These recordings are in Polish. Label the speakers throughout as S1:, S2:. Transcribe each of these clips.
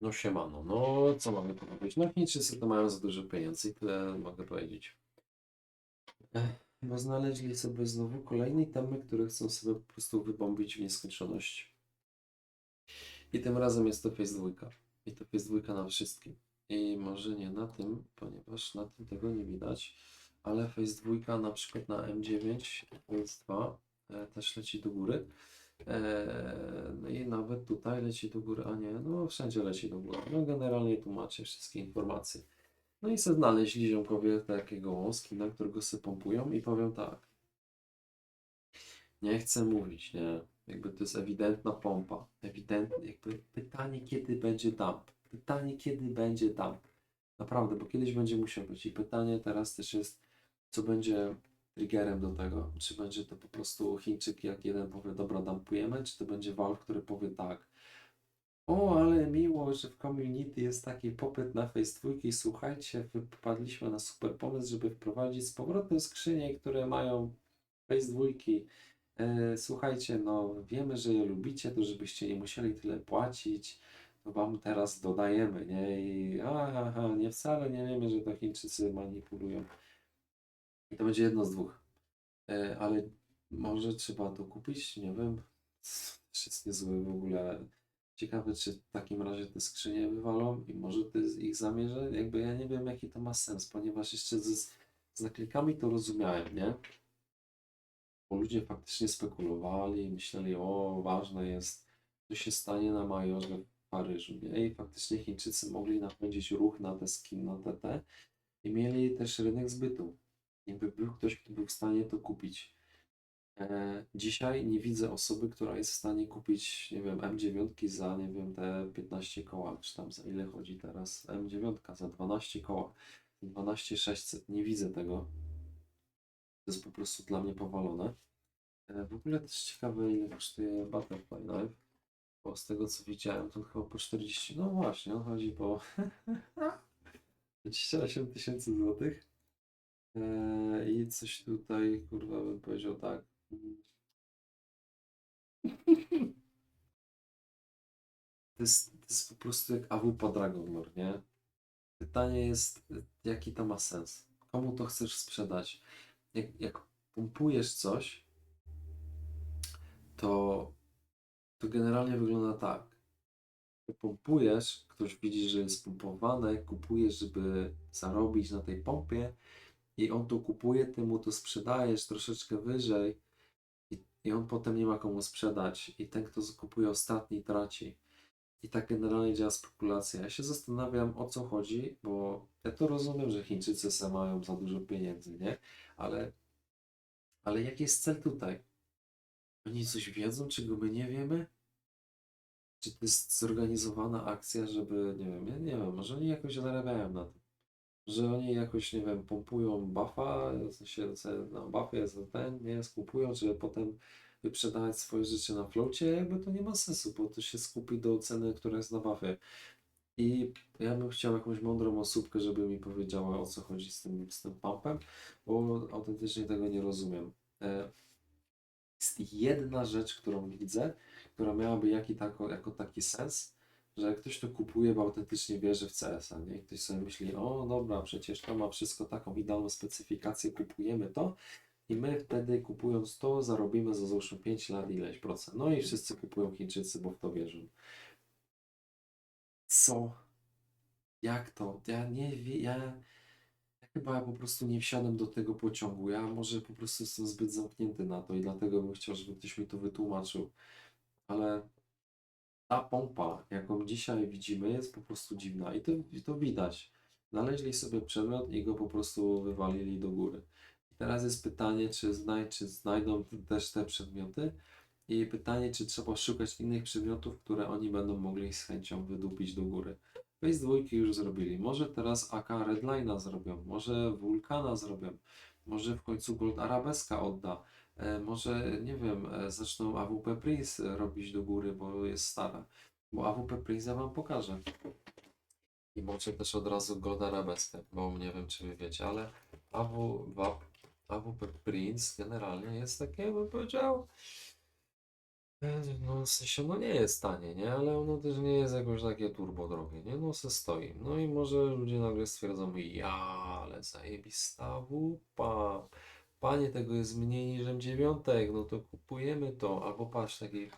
S1: No siemano, no co mogę powiedzieć? No Chińczycy to mają za dużo pieniędzy i tyle mogę powiedzieć. Bo znaleźli sobie znowu kolejne temy, które chcą sobie po prostu wybombić w nieskończoność. I tym razem jest to Face 2. I to Face 2 na wszystkim. I może nie na tym, ponieważ na tym tego nie widać, ale Face 2 na przykład na M9, Face 2 e, też leci do góry. E, no i nawet tutaj leci do góry, a nie, no wszędzie leci do góry. No generalnie tłumaczę wszystkie informacje. No i se znaleźli ziomkowie takiego łoski, na którego se pompują i powiem tak. Nie chcę mówić, nie? Jakby to jest ewidentna pompa. Ewidentnie, jakby pytanie, kiedy będzie dump. Pytanie, kiedy będzie dump. Naprawdę, bo kiedyś będzie musiał być. I pytanie teraz też jest, co będzie triggerem do tego. Czy będzie to po prostu Chińczyk, jak jeden powie, dobra, dumpujemy, czy to będzie Valve, który powie tak. O, ale miło, że w community jest taki popyt na Face 2 i słuchajcie, wypadliśmy na super pomysł, żeby wprowadzić z powrotem skrzynie, które mają Face 2. E, słuchajcie, no wiemy, że je lubicie, to żebyście nie musieli tyle płacić, to wam teraz dodajemy, nie? I aha, nie wcale nie wiemy, że to Chińczycy manipulują. I to będzie jedno z dwóch. E, ale może trzeba to kupić, nie wiem. Jest niezły w ogóle. Ciekawe, czy w takim razie te skrzynie wywalą i może jest ich zamierze. Jakby ja nie wiem, jaki to ma sens, ponieważ jeszcze z, z naklikami to rozumiałem, nie? Bo ludzie faktycznie spekulowali myśleli, o, ważne jest, co się stanie na majorze w Paryżu, nie? I faktycznie Chińczycy mogli napędzić ruch na te skin, na TT i mieli też rynek zbytu. Jakby był ktoś, kto był w stanie to kupić. E, dzisiaj nie widzę osoby, która jest w stanie kupić, nie wiem, M9 za, nie wiem, te 15 koła, czy tam za ile chodzi teraz M9 za 12 koła, 12 600, nie widzę tego. To jest po prostu dla mnie powalone. E, w ogóle też ciekawe, ile kosztuje Butterfly Knife, bo z tego co widziałem, to chyba po 40, no właśnie, on chodzi po 28 tysięcy złotych. Eee, I coś tutaj, kurwa, bym powiedział tak. To jest, to jest po prostu jak AWP Dragon Lore, nie? Pytanie jest, jaki to ma sens? Komu to chcesz sprzedać? Jak, jak pompujesz coś, to, to generalnie wygląda tak. Pompujesz, ktoś widzi, że jest pompowane, kupujesz, żeby zarobić na tej pompie, i on to kupuje, ty mu to sprzedajesz troszeczkę wyżej i, i on potem nie ma komu sprzedać i ten, kto kupuje ostatni traci. I tak generalnie działa spekulacja. Ja się zastanawiam o co chodzi, bo ja to rozumiem, że Chińczycy se mają za dużo pieniędzy, nie? Ale, ale jaki jest cel tutaj? Oni coś wiedzą, czego my nie wiemy? Czy to jest zorganizowana akcja, żeby, nie wiem, ja nie wiem, może oni jakoś zarabiają na tym że oni jakoś, nie wiem, pompują buffa, w sensie na buffie za ten, nie, skupują, żeby potem wyprzedawać swoje rzeczy na flocie, jakby to nie ma sensu, bo to się skupi do ceny, która jest na buffie. I ja bym chciał jakąś mądrą osóbkę, żeby mi powiedziała o co chodzi z tym, z tym pumpem, bo autentycznie tego nie rozumiem. E, Jest jedna rzecz, którą widzę, która miałaby jaki tako, jako taki sens, że ktoś to kupuje, bo autentycznie wierzy w CS-a, nie? I ktoś sobie myśli, o dobra, przecież to ma wszystko taką idealną specyfikację, kupujemy to i my wtedy kupując to zarobimy za załóżmy 5 lat ileś procent. No i wszyscy kupują Chińczycy, bo w to wierzą. Co? Jak to? Ja nie wiem, ja, ja chyba po prostu nie wsiadam do tego pociągu. Ja może po prostu jestem zbyt zamknięty na to i dlatego bym chciał, żeby ktoś mi to wytłumaczył. Ale ta pompa, jaką dzisiaj widzimy, jest po prostu dziwna i to, i to widać. Znaleźli sobie przedmiot i go po prostu wywalili do góry. I teraz jest pytanie, czy, znaj, czy znajdą też te przedmioty i pytanie, czy trzeba szukać innych przedmiotów, które oni będą mogli z chęcią wydupić do góry. Face dwójki już zrobili. Może teraz AK Redline'a zrobią, może Vulkana zrobią, może w końcu Gold Arabeska odda. E, może, nie wiem, e, zaczną AWP Prince robić do góry, bo jest stara. Bo AWP Prince ja wam pokażę. I może też od razu Gold Arabeskę, bo nie wiem, czy wy wiecie, ale AW, AWP Prince generalnie jest takie, bym powiedział, No, w sensie, no nie jest tanie, nie? Ale ono też nie jest jakoś takie turbo drogie, nie? No se stoi. No i może ludzie nagle stwierdzą, ja, ale zajebista wupa. Panie, tego jest mniej niż M9, no to kupujemy to. Albo patrz, taki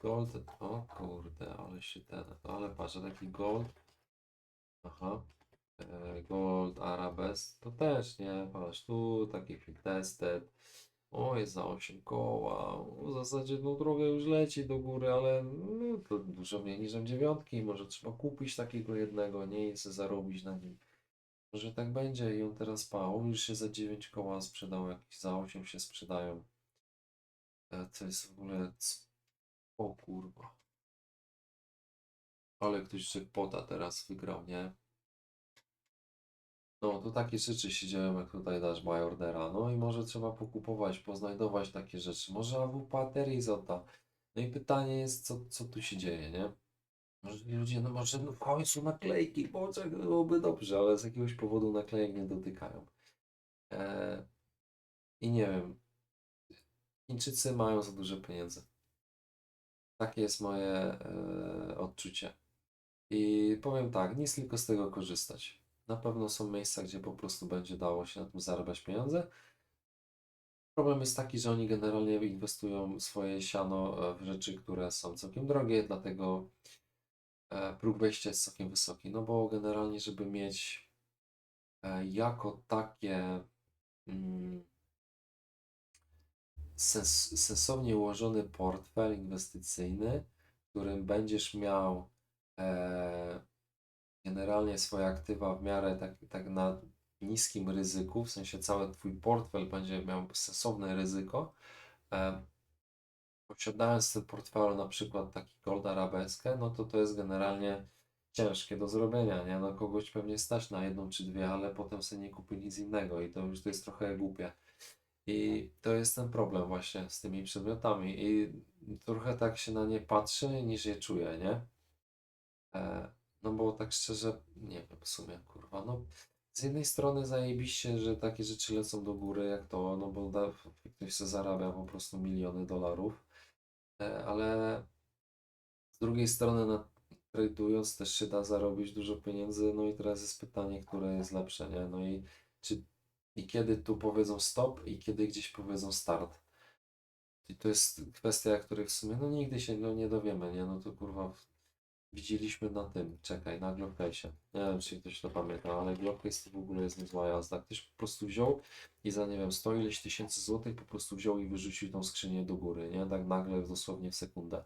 S1: gold, o kurde, ale się ten, ale patrz, taki gold, aha, e, gold arabes, to też, nie? Patrz, tu taki tested. O, jest za 8 koła. W zasadzie no drogę już leci do góry, ale no, to dużo mniej niż dziewiątki. Może trzeba kupić takiego jednego, nie i sobie zarobić na nim. Może tak będzie i on teraz pa, on już się za 9 koła sprzedał, jakieś za 8 się sprzedają. E, To jest w ogóle... O kurwa. Ale ktoś jackpota teraz wygrał, nie? No, to takie rzeczy się dzieją, jak tutaj dasz buy ordera. No i może trzeba pokupować, poznajdować takie rzeczy. Może AWP Terizota. No i pytanie jest, co, co tu się dzieje, nie? Może ludzie, no może no w końcu naklejki, bo czego byłoby dobrze, ale z jakiegoś powodu naklejek nie dotykają. Eee, I nie wiem, Chińczycy mają za dużo pieniędzy. Takie jest moje e, odczucie. I powiem tak, nic tylko z tego korzystać. Na pewno są miejsca, gdzie po prostu będzie dało się na tym zarabiać pieniądze. Problem jest taki, że oni generalnie inwestują swoje siano e, w rzeczy, które są całkiem drogie, dlatego e, próg wejścia jest całkiem wysoki. No bo generalnie, żeby mieć e, jako takie mm, sens, sensownie ułożony portfel inwestycyjny, w którym będziesz miał generalnie swoje aktywa w miarę tak, tak na niskim ryzyku, w sensie cały Twój portfel będzie miał sensowne ryzyko. E, posiadając ten portfel, na przykład taki Gold Arabeskę, no to to jest generalnie ciężkie do zrobienia, nie? No kogoś pewnie stać na jedną czy dwie, ale potem sobie nie kupi nic innego i to już to jest trochę głupie. I to jest ten problem właśnie z tymi przedmiotami i trochę tak się na nie patrzy niż je czuje, nie? E, no bo tak szczerze, nie wiem w sumie, kurwa, no z jednej strony zajebiście, że takie rzeczy lecą do góry jak to, no bo da, ktoś sobie zarabia po prostu miliony dolarów, e, ale z drugiej strony na tradując też się da zarobić dużo pieniędzy, no i teraz jest pytanie, które jest lepsze, nie? No i czy i kiedy tu powiedzą stop i kiedy gdzieś powiedzą start. I to jest kwestia, której w sumie no nigdy się no, nie dowiemy, nie? No to kurwa widzieliśmy na tym, czekaj, na Glockface'ie. Nie wiem, czy ktoś to pamięta, ale Glockface to w ogóle jest niezła jazda. Ktoś po prostu wziął i za, nie wiem, 100 ileś tysięcy złotych po prostu wziął i wyrzucił tą skrzynię do góry, nie? Tak nagle, dosłownie w sekundę.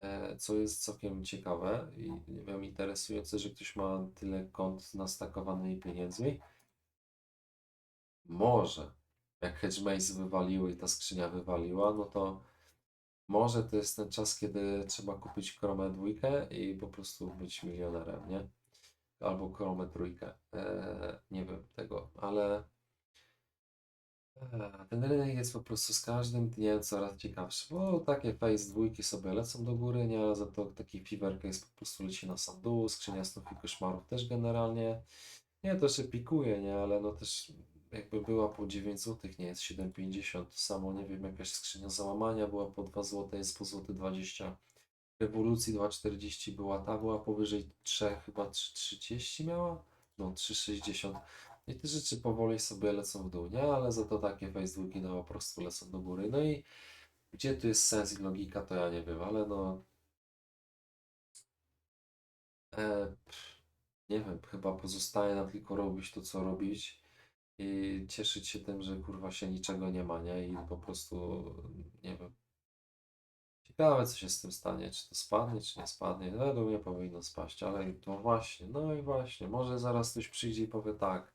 S1: E, co jest całkiem ciekawe i nie wiem, interesujące, że ktoś ma tyle kont nastakowanymi pieniędzmi. Może, jak Hedge wywaliły i ta skrzynia wywaliła, no to może to jest ten czas, kiedy trzeba kupić Chrome dwójkę i po prostu być milionerem, nie? Albo Chrome trójkę. Eee, nie wiem tego, ale eee, ten rynek jest po prostu z każdym dniem coraz ciekawszy, bo takie Face dwójki sobie lecą do góry, nie? Ale za to taki Fever Case po prostu leci na sam dół, skrzynia i koszmarów też generalnie. Nie, to się pikuje, nie? Ale no też jakby była po 9 zł, nie jest 7,50. To samo, nie wiem, jakaś skrzynia załamania była po 2 zł, jest po złoty 20. Rewolucji 2,40 była ta, była powyżej 3, chyba 3,30 miała? No 3,60. I te rzeczy powoli sobie lecą w dół, nie? Ale za to takie Facebooki no po prostu lecą do góry. No i gdzie tu jest sens i logika, to ja nie wiem, ale no... E, pff, nie wiem, chyba pozostaje nam tylko robić to, co robić i cieszyć się tym, że kurwa się niczego nie ma, nie? I po prostu, nie wiem. Ciekawe, co się z tym stanie, czy to spadnie, czy nie spadnie. Według mnie powinno spaść, ale to właśnie, no i właśnie, może zaraz ktoś przyjdzie i powie tak.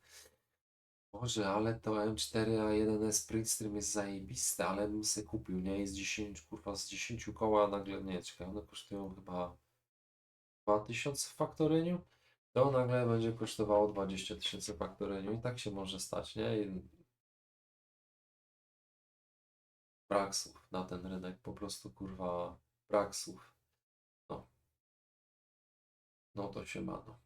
S1: Może, ale to M4A1S Springstream jest zajebiste, ale bym sobie kupił, nie? Z 10, kurwa, z 10 koła nagle, nie, czekaj, one kosztują chyba 2000 w faktoryniu, to nagle będzie kosztowało 20 tysięcy w faktoryniu i tak się może stać, nie? I brak słów na ten rynek, po prostu kurwa brak słów. No. No to się ma, no.